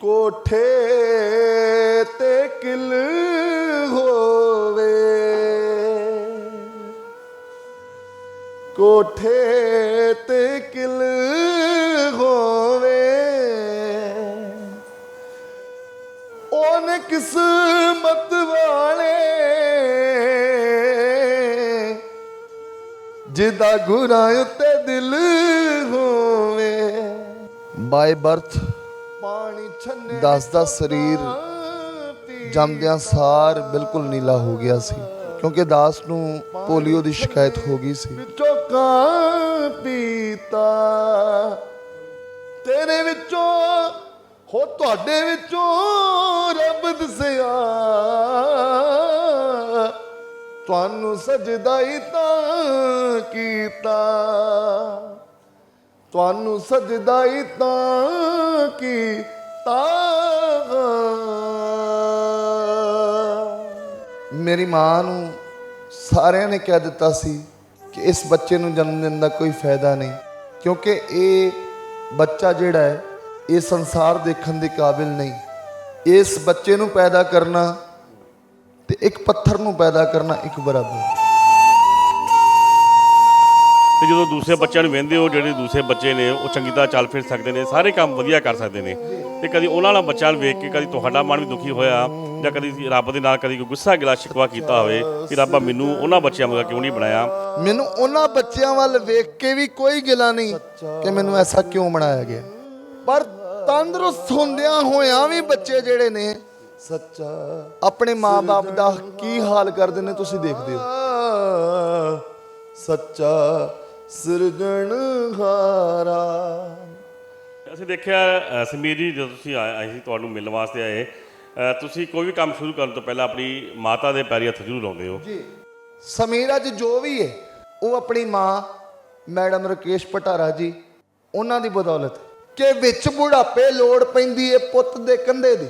ਕੋਠੇ ਤੇ ਕਿਲ ਹੋਵੇ। ਕੋਠੇ ਤੇ ਕਿਲ ਹੋਵੇ। ਉਹਨੇ ਕਿਸਮਤ ਵਾਲੇ ਜਿਹਦਾ ਗੁਰਾਂ ਉੱਤੇ ਦਿਲ ਹੋਵੇ। By birth. ਦੱਸਦਾ ਸਰੀਰ ਜੰਮਦਿਆਂ ਸਾਰ ਬਿਲਕੁਲ ਨੀਲਾ ਹੋ ਗਿਆ ਸੀ ਕਿਉਂਕਿ ਦਾਸ ਨੂੰ ਪੋਲੀਓ ਦੀ ਸ਼ਿਕਾਇਤ ਹੋ ਗਈ ਸੀ। ਵਿੱਚੋਂ ਕਾਂ ਪੀਤਾ। ਤੇਰੇ ਵਿੱਚੋਂ ਹੋ ਤੁਹਾਡੇ ਵਿੱਚੋਂ ਰੱਬ ਦਸਿਆ। ਤੁਹਾਨੂੰ ਸਜਦਾ ਹੀ ਤਾਂ ਕੀਤਾ। ਤੁਹਾਨੂੰ ਸਜਦਾ ਹੀ ਤਾਂ ਕੀ ਤਾ ਮੇਰੀ ਮਾਂ ਨੂੰ ਸਾਰਿਆਂ ਨੇ ਕਹਿ ਦਿੱਤਾ ਸੀ ਕਿ ਇਸ ਬੱਚੇ ਨੂੰ ਜਨਮ ਦੇਣ ਦਾ ਕੋਈ ਫਾਇਦਾ ਨਹੀਂ, ਕਿਉਂਕਿ ਇਹ ਬੱਚਾ ਜਿਹੜਾ ਹੈ, ਇਹ ਸੰਸਾਰ ਦੇਖਣ ਦੇ ਕਾਬਿਲ ਨਹੀਂ। ਇਸ ਬੱਚੇ ਨੂੰ ਪੈਦਾ ਕਰਨਾ ਤੇ ਇੱਕ ਪੱਥਰ ਨੂੰ ਪੈਦਾ ਕਰਨਾ ਇੱਕ ਬਰਾਬਰ। ਤੇ ਜਦੋਂ ਦੂਸਰੇ ਬੱਚਿਆਂ ਨੂੰ ਵੇਂਦੇ ਹੋ ਜਿਹੜੇ ਦੂਸਰੇ ਬੱਚੇ ਨੇ ਉਹ ਚੰਗੀ ਤਰ੍ਹਾਂ ਚੱਲ ਫਿਰ ਸਕਦੇ ਨੇ ਸਾਰੇ ਕੰਮ ਵਧੀਆ ਕਰ ਸਕਦੇ ਨੇ। ਤੇ ਕਦੀ ਉਹਨਾਂ ਨਾਲ ਬੱਚਾ ਨੂੰ ਵੇਖ ਕੇ ਕਦੀ ਤੁਹਾਡਾ ਮਨ ਵੀ ਦੁਖੀ ਹੋਇਆ ਜਾਂ ਕਦੀ ਰੱਬ ਦੇ ਨਾਲ ਕਦੀ ਕੋਈ ਗੁੱਸਾ ਗਿਲਾ ਸ਼ਿਕਵਾ ਕੀਤਾ ਹੋਵੇ ਕਿ ਰੱਬਾ ਮੈਨੂੰ ਉਹਨਾਂ ਬੱਚਿਆਂ ਵਾਂਗਾ ਕਿਉਂ ਨਹੀਂ ਬਣਾਇਆ? ਮੈਨੂੰ ਉਹਨਾਂ ਬੱਚਿਆਂ ਵੱਲ ਵੇਖ ਕੇ ਵੀ ਕੋਈ ਗਿਲਾ ਨਹੀਂ ਕਿ ਮੈਨੂੰ ਐਸਾ ਕਿਉਂ ਬਣਾਇਆ ਗਿਆ। ਪਰ ਤੰਦਰੁਸਤ ਹੁੰਦਿਆਂ ਹੋਇਆਂ ਵੀ ਬੱਚੇ ਜਿਹੜੇ ਨੇ ਸੱਚਾ ਆਪਣੇ ਮਾਪੇ ਦਾ ਕੀ ਹਾਲ ਕਰਦੇ ਨੇ ਤੁਸੀਂ ਦੇਖਦੇ ਹੋ? ਸੱਚਾ ਸਿਰਜਣਹਾਰਾ ਅਸੀਂ ਦੇਖਿਆ ਸਮੀਰ ਜੀ ਜਦੋਂ ਤੁਸੀਂ ਆਏ ਆਏ ਸੀ ਤੁਹਾਨੂੰ ਮਿਲਣ ਵਾਸਤੇ ਆਏ ਤੁਸੀਂ ਕੋਈ ਵੀ ਕੰਮ ਸ਼ੁਰੂ ਕਰਨ ਤੋਂ ਪਹਿਲਾਂ ਆਪਣੀ ਮਾਤਾ ਦੇ ਪੈਰੀ ਹੱਥ ਜ਼ਰੂਰ ਲਾਉਂਦੇ ਹੋ। ਜੀ। ਸਮੀਰ ਅੱਜ ਜੋ ਵੀ ਹੈ ਉਹ ਆਪਣੀ ਮਾਂ ਮੈਡਮ ਰਕੇਸ਼ ਪਟਾਰਾ ਜੀ ਉਹਨਾਂ ਦੀ ਬਦੌਲਤ। ਕਿ ਵਿੱਚ ਬੁਢਾਪੇ ਲੋੜ ਪੈਂਦੀ ਏ ਪੁੱਤ ਦੇ ਕੰਧੇ ਦੀ।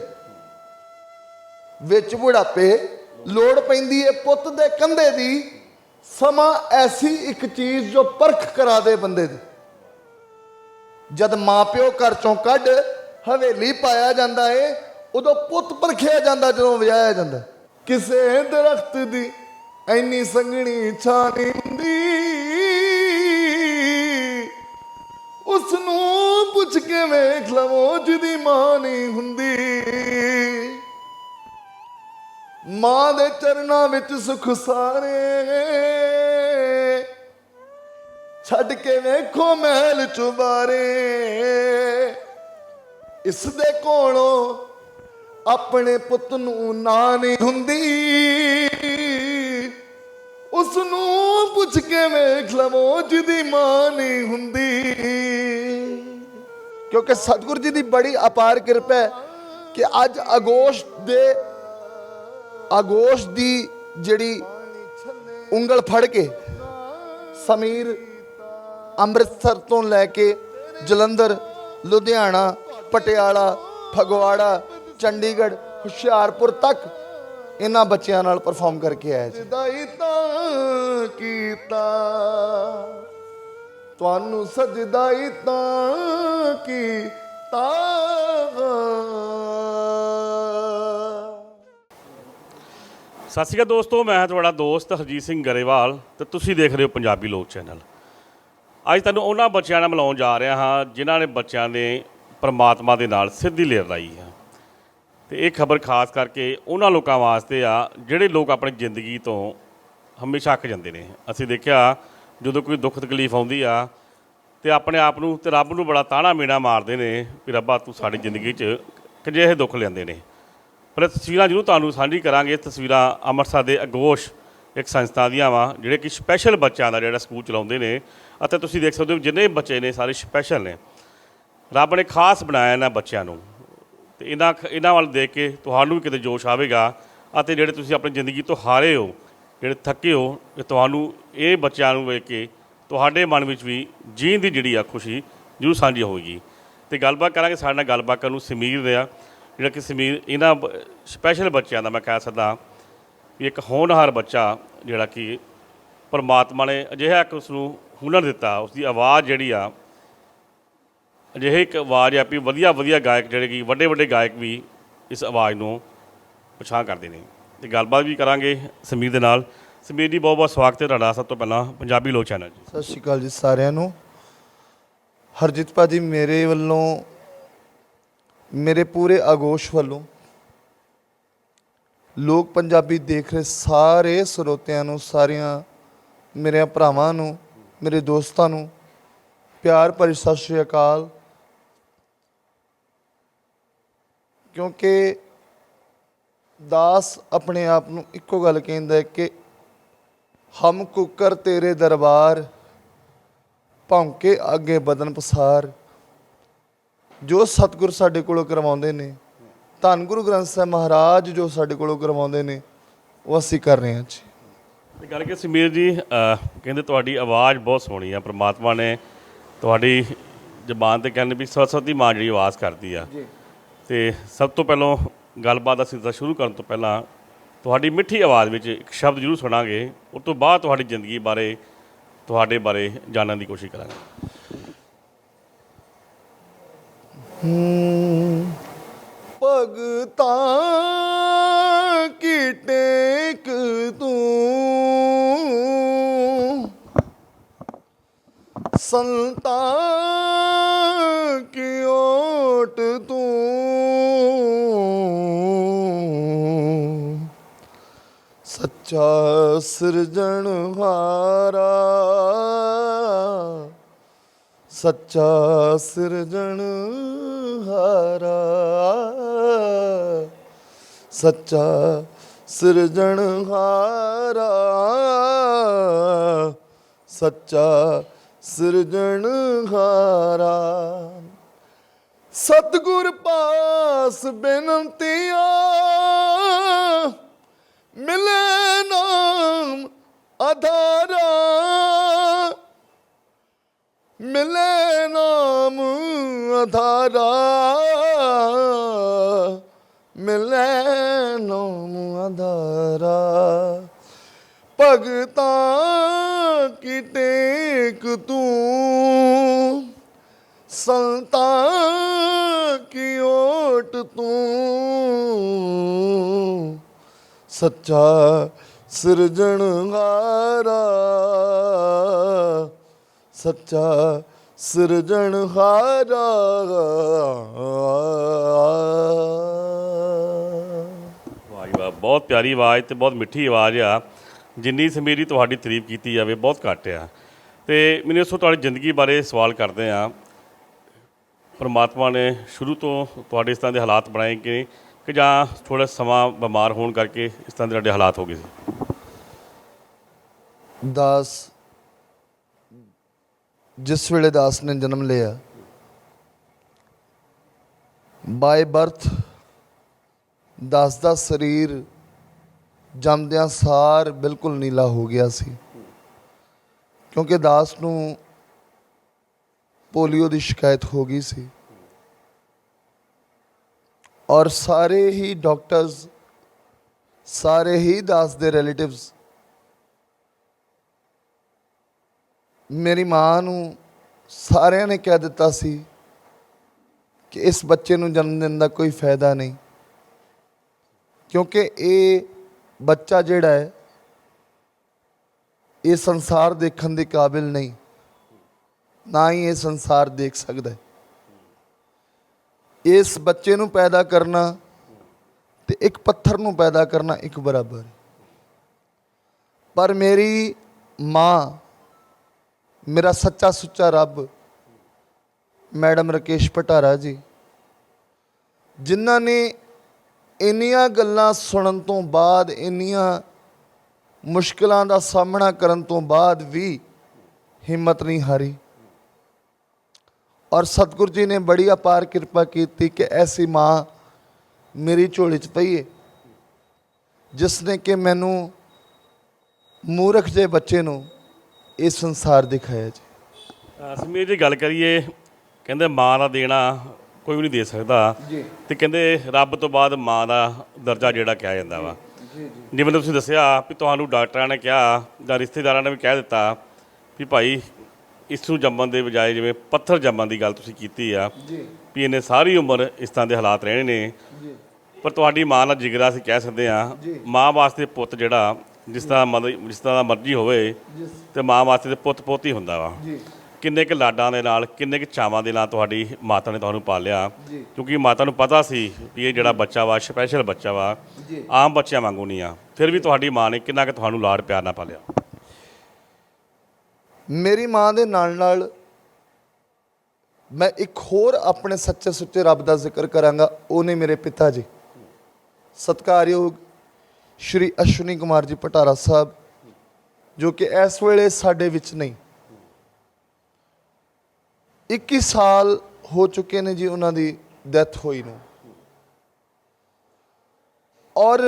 ਵਿੱਚ ਬੁਢਾਪੇ ਲੋੜ ਪੈਂਦੀ ਏ ਪੁੱਤ ਦੇ ਕੰਧੇ ਦੀ। ਸਮਾਂ ਐਸੀ ਇੱਕ ਚੀਜ਼ ਜੋ ਪਰਖ ਕਰਾ ਦੇ ਬੰਦੇ ਦੀ। ਜਦ ਮਾਪਿਓ ਘਰ ਚੋਂ ਕੱਢ ਹਵੇਲੀ ਪਾਇਆ ਜਾਂਦਾ ਏ, ਉਦੋਂ ਪੁੱਤ ਪਰਖਿਆ ਜਾਂਦਾ, ਜਦੋਂ ਵਿਆਹਿਆ ਜਾਂਦਾ। ਕਿਸੇ ਦਰਖਤ ਦੀ ਐਨੀ ਸੰਘਣੀ ਛਾਂ ਨਹੀਂ ਹੁੰਦੀ। ਉਸ ਨੂੰ ਪੁੱਛ ਕੇ ਵੇਖ ਲਵੋ, ਜਿਹਦੀ ਮਾਂ ਨਹੀਂ ਹੁੰਦੀ। ਮਾਂ ਦੇ ਚਰਨਾਂ ਵਿੱਚ ਸੁਖ ਸਾਰੇ। ਛੱਡ ਕੇ ਵੇਖੋ ਮਹਿਲ ਚੁਬਾਰੇ। ਇਸ ਦੇ ਕੋਲੋਂ ਆਪਣੇ ਪੁੱਤ ਨੂੰ ਨਾ ਨਹੀਂ ਹੁੰਦੀ। ਉਸ ਨੂੰ ਪੁੱਛ ਕੇ ਵੇਖ ਲਵੋ ਜਿਹਦੀ ਮਾਂ ਨਹੀਂ ਹੁੰਦੀ। ਕਿਉਂਕਿ ਸਤਿਗੁਰੂ ਜੀ ਦੀ ਬੜੀ ਅਪਾਰ ਕਿਰਪਾ ਹੈ ਕਿ ਅੱਜ ਅਗੋਸ਼ ਦੇ ਅਗੋਸ਼ ਦੀ ਜਿਹੜੀ ਉਂਗਲ ਫੜ ਕੇ ਸਮੀਰ ਅੰਮ੍ਰਿਤਸਰ ਤੋਂ ਲੈ ਕੇ ਜਲੰਧਰ, ਲੁਧਿਆਣਾ, ਪਟਿਆਲਾ, ਫਗਵਾੜਾ, ਚੰਡੀਗੜ੍ਹ, ਹੁਸ਼ਿਆਰਪੁਰ ਤੱਕ ਇਹਨਾਂ ਬੱਚਿਆਂ ਨਾਲ ਪਰਫਾਰਮ ਕਰਕੇ ਆਇਆ ਜੀ। ਸਜਦਾ ਕੀਤਾ। ਤੁਹਾਨੂੰ ਸਜਦਾ ਹੀ ਤਾਂ ਕੀਤਾ। ਸਤਿ ਸ਼੍ਰੀ ਅਕਾਲ ਦੋਸਤੋ, ਮੈਂ ਤੁਹਾਡਾ ਦੋਸਤ ਹਰਜੀਤ ਸਿੰਘ ਗਰੇਵਾਲ ਤੇ ਤੁਸੀਂ ਦੇਖ ਰਹੇ ਹੋ ਪੰਜਾਬੀ ਲੋਕ ਚੈਨਲ। ਅੱਜ ਤੁਹਾਨੂੰ ਉਹਨਾਂ ਬੱਚਿਆਂ ਨਾਲ ਮਿਲਾਉਣ ਜਾ ਰਿਹਾ ਹਾਂ ਜਿਨ੍ਹਾਂ ਨੇ ਬੱਚਿਆਂ ਨੇ ਪਰਮਾਤਮਾ ਦੇ ਨਾਲ ਸਿੱਧੀ ਲੇਰ ਲਾਈ ਹੈ। ਤੇ ਇਹ ਖਬਰ ਖਾਸ ਕਰਕੇ ਉਹਨਾਂ ਲੋਕਾਂ ਵਾਸਤੇ ਆ, ਜਿਹੜੇ ਲੋਕ ਆਪਣੀ ਜ਼ਿੰਦਗੀ ਤੋਂ ਹਮੇਸ਼ਾ ਅੱਕ ਜਾਂਦੇ ਨੇ। ਅਸੀਂ ਦੇਖਿਆ, ਜਦੋਂ ਕੋਈ ਦੁੱਖ ਤਕਲੀਫ ਆਉਂਦੀ ਆ ਤੇ ਆਪਣੇ ਆਪ ਨੂੰ ਤੇ ਰੱਬ ਨੂੰ ਬੜਾ ਤਾਣਾ ਮੀਣਾ ਮਾਰਦੇ ਨੇ ਵੀ ਰੱਬਾ ਤੂੰ ਸਾਡੀ ਜ਼ਿੰਦਗੀ 'ਚ ਕਿਜੇ ਦੁੱਖ ਲੈਂਦੇ ਨੇ। ਪਰ ਇਹ ਤਸਵੀਰਾਂ ਜ਼ਰੂਰ ਤੁਹਾਨੂੰ ਸਾਂਝੀ ਕਰਾਂਗੇ। ਤਸਵੀਰਾਂ ਅੰਮ੍ਰਿਤਸਰ ਦੇ ਅਗੋਸ਼ ਇੱਕ ਸੰਸਥਾ ਦੀਆਂ ਵਾ, ਜਿਹੜੇ ਕਿ ਸਪੈਸ਼ਲ ਬੱਚਿਆਂ ਦਾ ਜਿਹੜਾ ਸਕੂਲ ਚਲਾਉਂਦੇ ਨੇ ਅਤੇ ਤੁਸੀਂ ਦੇਖ ਸਕਦੇ ਹੋ ਜਿੰਨੇ ਬੱਚੇ ਨੇ ਸਾਰੇ ਸਪੈਸ਼ਲ ਨੇ। ਰੱਬ ਨੇ ਖਾਸ ਬਣਾਇਆ ਇਹਨਾਂ ਬੱਚਿਆਂ ਨੂੰ। ਤੇ ਇਹਨਾਂ ਇਹਨਾਂ ਵੱਲ ਦੇਖ ਕੇ ਤੁਹਾਨੂੰ ਵੀ ਕਿਤੇ ਜੋਸ਼ ਆਵੇਗਾ ਅਤੇ ਜਿਹੜੇ ਤੁਸੀਂ ਆਪਣੀ ਜ਼ਿੰਦਗੀ ਤੋਂ ਹਾਰੇ ਹੋ, ਜਿਹੜੇ ਥੱਕੇ ਹੋ ਕਿ ਤੁਹਾਨੂੰ ਇਹ ਬੱਚਿਆਂ ਨੂੰ ਵੇਖ ਕੇ ਤੁਹਾਡੇ ਮਨ ਵਿੱਚ ਵੀ ਜੀਣ ਦੀ ਜਿਹੜੀ ਆ ਖੁਸ਼ੀ ਜ਼ਰੂਰ ਸਾਂਝੀ ਹੋਵੇਗੀ। ਤੇ ਗੱਲਬਾਤ ਕਰਾਂਗੇ, ਸਾਡੇ ਨਾਲ ਗੱਲਬਾਤ ਕਰਨ ਨੂੰ ਸਮੀਰ ਰਿਹਾ ਜਿਹੜਾ ਕਿ ਸਮੀਰ ਇਹਨਾਂ ਸਪੈਸ਼ਲ ਬੱਚਿਆਂ ਦਾ ਮੈਂ ਕਹਿ ਸਕਦਾ ਵੀ ਇੱਕ ਹੋਣਹਾਰ ਬੱਚਾ ਜਿਹੜਾ ਕਿ ਪਰਮਾਤਮਾ ਨੇ ਅਜਿਹਾ ਇੱਕ ਉਸ ਨੂੰ ਹੁਨਰ ਦਿੱਤਾ ਉਸ ਦੀ ਆਵਾਜ਼ ਜਿਹੜੀ ਆ, ਅਜਿਹੇ ਇੱਕ ਆਵਾਜ਼ ਆ ਵੀ ਵਧੀਆ ਵਧੀਆ ਗਾਇਕ ਜਿਹੜੇ ਕਿ ਵੱਡੇ ਵੱਡੇ ਗਾਇਕ ਵੀ ਇਸ ਆਵਾਜ਼ ਨੂੰ ਪਛਾਣ ਕਰਦੇ ਨੇ। ਤੇ ਗੱਲਬਾਤ ਵੀ ਕਰਾਂਗੇ ਸਮੀਰ ਦੇ ਨਾਲ। ਸਮੀਰ ਜੀ ਬਹੁਤ ਬਹੁਤ ਸਵਾਗਤ ਹੈ ਤੁਹਾਡਾ ਸਭ ਤੋਂ ਪਹਿਲਾਂ ਪੰਜਾਬੀ ਲੋਕ ਚੈਨਲ ਜੀ ਸਤਿ ਸ਼੍ਰੀ ਅਕਾਲ ਜੀ ਸਾਰਿਆਂ ਨੂੰ। ਹਰਜੀਤ ਭਾਜੀ ਮੇਰੇ ਵੱਲੋਂ ਮੇਰੇ ਪੂਰੇ ਆਗੋਸ਼ ਵੱਲੋਂ ਲੋਕ ਪੰਜਾਬੀ ਦੇਖ ਰਹੇ ਸਾਰੇ ਸਰੋਤਿਆਂ ਨੂੰ, ਸਾਰਿਆਂ ਮੇਰੇ ਭਰਾਵਾਂ ਨੂੰ, ਮੇਰੇ ਦੋਸਤਾਂ ਨੂੰ, ਪਿਆਰ ਭਰੀ ਸਤਿ ਸ਼੍ਰੀ ਅਕਾਲ। ਕਿਉਂਕਿ ਦਾਸ ਆਪਣੇ ਆਪ ਨੂੰ ਇੱਕੋ ਗੱਲ ਕਹਿੰਦਾ ਹੈ ਕਿ ਹਮ ਕੁੱਕਰ ਤੇਰੇ ਦਰਬਾਰ, ਭੌਂਕੇ ਅੱਗੇ ਬਦਨ ਪਸਾਰ। ਜੋ ਸਤਿਗੁਰ ਸਾਡੇ ਕੋਲੋਂ ਕਰਵਾਉਂਦੇ ਨੇ ਧੰਨ ਗੁਰੂ ਗ੍ਰੰਥ ਸਾਹਿਬ ਮਹਾਰਾਜ ਜੋ ਸਾਡੇ ਕੋਲੋਂ ਕਰਵਾਉਂਦੇ ਨੇ ਉਹ ਅਸੀਂ ਕਰ ਰਹੇ ਹਾਂ ਜੀ। ਤੇ ਗੱਲ ਕਿ ਸਮੀਰ ਜੀ? ਕਹਿੰਦੇ ਤੁਹਾਡੀ ਆਵਾਜ਼ ਬਹੁਤ ਸੋਹਣੀ ਆ ਪ੍ਰਮਾਤਮਾ ਨੇ ਤੁਹਾਡੀ ਜ਼ਬਾਨ ਤੇ ਕਹਿੰਦੇ ਵੀ ਸਰਸਵਤੀ ਮਾਂ ਜਿਹੜੀ ਆਵਾਜ਼ ਕਰਦੀ ਆ। ਜੀ। ਤੇ ਸਭ ਤੋਂ ਪਹਿਲਾਂ ਗੱਲਬਾਤ ਦਾ ਸਿਲਸਿਲਾ ਸ਼ੁਰੂ ਕਰਨ ਤੋਂ ਪਹਿਲਾਂ ਤੁਹਾਡੀ ਮਿੱਠੀ ਆਵਾਜ਼ ਵਿੱਚ ਇੱਕ ਸ਼ਬਦ ਜ਼ਰੂਰ ਸੁਣਾਂਗੇ ਉਸ ਤੋਂ ਬਾਅਦ ਤੁਹਾਡੀ ਜ਼ਿੰਦਗੀ ਬਾਰੇ ਤੁਹਾਡੇ ਬਾਰੇ ਜਾਣਨ ਦੀ ਕੋਸ਼ਿਸ਼ ਕਰਾਂਗੇ। ਭਗਤਾਂ ਕੀ ਟੇਕ ਤੂੰ? ਸੰਤਾਂ ਕੀ ਓਟ ਤੂੰ? ਸੱਚਾ ਸਿਰਜਣਹਾਰਾ ਸੱਚਾ ਸਿਰਜਣ ਸਿਰਜਣਹਾਰਾ ਸੱਚਾ ਸਿਰਜਣਹਾਰਾ ਸੱਚਾ ਸਿਰਜਣ ਸਿਰਜਣਹਾਰਾ ਸਤਿਗੁਰ ਪਾਸ ਬੇਨੰਤੀਆਂ ਮਿਲੇ ਨਾਮ ਆਧਾਰਾ ਮਿਲੇ ਨਾਮ ਅਧਾਰਾ। ਮਿਲੇ ਨਾਮ ਅਧਾਰਾ। ਭਗਤਾਂ ਕੀ ਟੇਕ ਤੂੰ? ਸੰਤਾਂ ਕੀ ਓਟ ਤੂੰ? ਸੱਚਾ ਸਿਰਜਣਹਾਰਾ। ਸੱਚਾ ਸਿਰਜਣਹਾਰਾ ਵਾਹ ਜੀ ਵਾਹ ਬਹੁਤ ਪਿਆਰੀ ਆਵਾਜ਼ ਤੇ ਬਹੁਤ ਮਿੱਠੀ ਆਵਾਜ਼ ਆ। ਜਿੰਨੀ ਸਮੀਰੀ ਤੁਹਾਡੀ ਤਾਰੀਫ ਕੀਤੀ ਜਾਵੇ ਬਹੁਤ ਘੱਟ ਆ। ਤੇ ਮੈਨੂੰ ਇਸੋ ਤੁਹਾਡੀ ਜ਼ਿੰਦਗੀ ਬਾਰੇ ਸਵਾਲ ਕਰਦੇ ਆ। ਪਰਮਾਤਮਾ ਨੇ ਸ਼ੁਰੂ ਤੋਂ ਤੁਹਾਡੇ ਇਸ ਤਰ੍ਹਾਂ ਦੇ ਹਾਲਾਤ ਬਣਾਏ ਕਿ ਕਿ ਜਾਂ ਥੋੜਾ ਸਮਾਂ ਬਿਮਾਰ ਹੋਣ ਕਰਕੇ ਇਸ ਤਰ੍ਹਾਂ ਦੇ ਤੁਹਾਡੇ ਹਾਲਾਤ ਹੋ ਗਏ ਸੀ? ਦਾਸ ਜਿਸ ਵੇਲੇ ਦਾਸ ਨੇ ਜਨਮ ਲਿਆ ਬਾਈ ਬਰਥ ਦਾਸ ਦਾ ਸਰੀਰ ਜੰਮਦਿਆਂ ਸਾਰ ਬਿਲਕੁਲ ਨੀਲਾ ਹੋ ਗਿਆ ਸੀ। ਕਿਉਂਕਿ ਦਾਸ ਨੂੰ ਪੋਲੀਓ ਦੀ ਸ਼ਿਕਾਇਤ ਹੋ ਗਈ ਸੀ। ਔਰ ਸਾਰੇ ਹੀ ਡਾਕਟਰਸ, ਸਾਰੇ ਹੀ ਦਾਸ ਦੇ ਰਿਲੇਟਿਵਸ ਮੇਰੀ ਮਾਂ ਨੂੰ ਸਾਰਿਆਂ ਨੇ ਕਹਿ ਦਿੱਤਾ ਸੀ ਕਿ ਇਸ ਬੱਚੇ ਨੂੰ ਜਨਮ ਦੇਣ ਦਾ ਕੋਈ ਫਾਇਦਾ ਨਹੀਂ। ਕਿਉਂਕਿ ਇਹ ਬੱਚਾ ਜਿਹੜਾ ਹੈ, ਇਹ ਸੰਸਾਰ ਦੇਖਣ ਦੇ ਕਾਬਿਲ ਨਹੀਂ। ਨਾ ਹੀ ਇਹ ਸੰਸਾਰ ਦੇਖ ਸਕਦਾ ਇਸ ਬੱਚੇ ਨੂੰ ਪੈਦਾ ਕਰਨਾ ਤੇ ਇੱਕ ਪੱਥਰ ਨੂੰ ਪੈਦਾ ਕਰਨਾ ਇੱਕ ਬਰਾਬਰ ਪਰ ਮੇਰੀ ਮਾਂ ਮੇਰਾ ਸੱਚਾ ਸੁੱਚਾ ਰੱਬ, ਮੈਡਮ ਰਕੇਸ਼ ਪਟਾਰਾ ਜੀ, ਜਿਨ੍ਹਾਂ ਨੇ ਇੰਨੀਆਂ ਗੱਲਾਂ ਸੁਣਨ ਤੋਂ ਬਾਅਦ, ਇੰਨੀਆਂ ਮੁਸ਼ਕਲਾਂ ਦਾ ਸਾਹਮਣਾ ਕਰਨ ਤੋਂ ਬਾਅਦ ਵੀ ਹਿੰਮਤ ਨਹੀਂ ਹਾਰੀ। ਔਰ ਸਤਿਗੁਰੂ ਜੀ ਨੇ ਬੜੀ ਅਪਾਰ ਕਿਰਪਾ ਕੀਤੀ ਕਿ ਐਸੀ ਮਾਂ ਮੇਰੀ ਝੋਲੀ 'ਚ ਪਈ ਹੈ ਜਿਸ ਨੇ ਕਿ ਮੈਨੂੰ ਮੂਰਖ ਜੇ ਬੱਚੇ ਨੂੰ ਇਹ ਸੰਸਾਰ ਦਿਖਾਇਆ ਜੀ। ਸਮੀਰ ਜੀ ਗੱਲ ਕਰੀਏ ਕਹਿੰਦੇ ਮਾਂ ਦਾ ਦੇਣਾ ਕੋਈ ਵੀ ਨਹੀਂ ਦੇ ਸਕਦਾ। ਜੀ। ਤੇ ਕਹਿੰਦੇ ਰੱਬ ਤੋਂ ਬਾਅਦ ਮਾਂ ਦਾ ਦਰਜਾ ਜਿਹੜਾ ਕਿਹਾ ਜਾਂਦਾ ਵਾ। ਜਿਵੇਂ ਤੁਸੀਂ ਦੱਸਿਆ ਵੀ ਤੁਹਾਨੂੰ ਡਾਕਟਰਾਂ ਨੇ ਕਿਹਾ ਜਾਂ ਰਿਸ਼ਤੇਦਾਰਾਂ ਨੇ ਵੀ ਕਹਿ ਦਿੱਤਾ ਵੀ ਭਾਈ ਇਸ ਨੂੰ ਜੰਮਣ ਦੇ ਬਜਾਏ ਜਿਵੇਂ ਪੱਥਰ ਜੰਮਣ ਦੀ ਗੱਲ ਤੁਸੀਂ ਕੀਤੀ ਆ ਜੀ। ਵੀ ਇਹਨੇ ਸਾਰੀ ਉਮਰ ਇਸ ਤਰ੍ਹਾਂ ਦੇ ਹਾਲਾਤ ਰਹਿਣੇ ਨੇ। ਜੀ। ਪਰ ਤੁਹਾਡੀ ਮਾਂ ਨਾਲ ਜਿਗਰਾ ਅਸੀਂ ਕਹਿ ਸਕਦੇ ਆ ਜੀ। ਮਾਂ ਵਾਸਤੇ ਪੁੱਤ ਜਿਹੜਾ ਜਿਸ ਤਰ੍ਹਾਂ ਮਤਲਬ ਜਿਸ ਤਰ੍ਹਾਂ ਦਾ ਮਰਜ਼ੀ ਹੋਵੇ ਤੇ ਮਾਂ ਵਾਸਤੇ ਤੇ ਪੁੱਤ ਪੁੱਤ ਹੁੰਦਾ ਵਾ। ਜੀ। ਕਿੰਨੇ ਕੁ ਲਾਡਾਂ ਦੇ ਨਾਲ ਕਿੰਨੇ ਕੁ ਚਾਵਾਂ ਦੇ ਨਾਲ ਤੁਹਾਡੀ ਮਾਤਾ ਨੇ ਤੁਹਾਨੂੰ ਪਾਲਿਆ। ਕਿਉਂਕਿ ਮਾਤਾ ਨੂੰ ਪਤਾ ਸੀ ਵੀ ਇਹ ਜਿਹੜਾ ਬੱਚਾ ਵਾ ਸਪੈਸ਼ਲ ਬੱਚਾ ਵਾ। ਆਮ ਬੱਚਿਆਂ ਵਾਂਗੂ ਨਹੀਂ ਆ। ਫਿਰ ਵੀ ਤੁਹਾਡੀ ਮਾਂ ਨੇ ਕਿੰਨਾ ਕੁ ਤੁਹਾਨੂੰ ਲਾਡ ਪਿਆਰ ਨਾਲ ਪਾਲਿਆ? ਮੇਰੀ ਮਾਂ ਦੇ ਨਾਲ ਨਾਲ ਮੈਂ ਇੱਕ ਹੋਰ ਆਪਣੇ ਸੱਚੇ ਸੁੱਚੇ ਰੱਬ ਦਾ ਜ਼ਿਕਰ ਕਰਾਂਗਾ ਉਹ ਨੇ ਮੇਰੇ ਪਿਤਾ ਜੀ। ਸਤਕਾਰਯੋਗ ਸ਼੍ਰੀ ਅਸ਼ਵਨੀ ਕੁਮਾਰ ਜੀ ਪਟਾਰਾ ਸਾਹਿਬ, ਜੋ ਕਿ ਇਸ ਵੇਲੇ ਸਾਡੇ ਵਿੱਚ ਨਹੀਂ। 21 ਸਾਲ ਹੋ ਚੁੱਕੇ ਨੇ ਜੀ ਉਹਨਾਂ ਦੀ ਡੈਥ ਹੋਈ ਨੂੰ। ਔਰ